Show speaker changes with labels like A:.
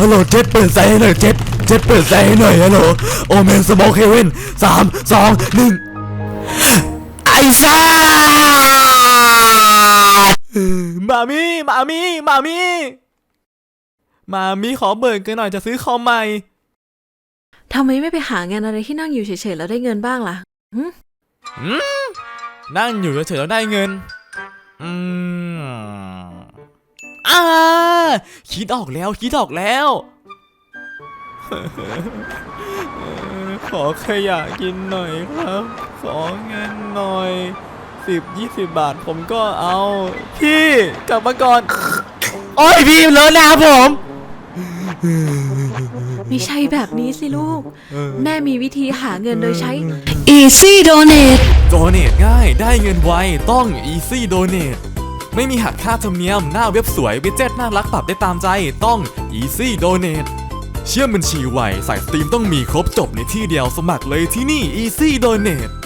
A: ฮัลโหลเจ็ดเปิดไซให้หน่อยเจ็ดเจ็ดเปิดไซให้หน่อยฮัลโหลโอเมนสโมคเฮเว่นสามสองหนึ่งไอ้ซ่ามามี่มามี่มามี่มามี่ขอเบิกกันหน่อยจะซื้อคอมใหม่
B: ทำไมไม่ไปหางานอะไรที่นั่งอยู่เฉยๆแล้วได้เงินบ้างล่ะหึ
A: นั่งอยู่เฉยๆแล้วได้เงิน อืม อ่าคิดออกแล้วคิดออกแล้ว ขอขยะกินหน่อยครับ ขอเงินหน่อยสิบยี่สิบบาทผมก็เอา พี่กลับมาก่อน โอ้ยพี่เลอะนะครับผม
B: ไม่ใช่แบบนี้สิลูก
A: เออ
B: แม่มีวิธีหาเงินโดยใช้ Easy Donate
A: โดเนทง่ายได้เงินไวต้อง Easy Donate ไม่มีหักค่าธรรมเนียม หน้าเว็บสวยวิดเจ็ตน่ารักปรับได้ตามใจต้อง Easy Donate เชื่อมบัญชีไวสายสตรีมต้องมีครบจบในที่เดียวสมัครเลยที่นี่ Easy Donate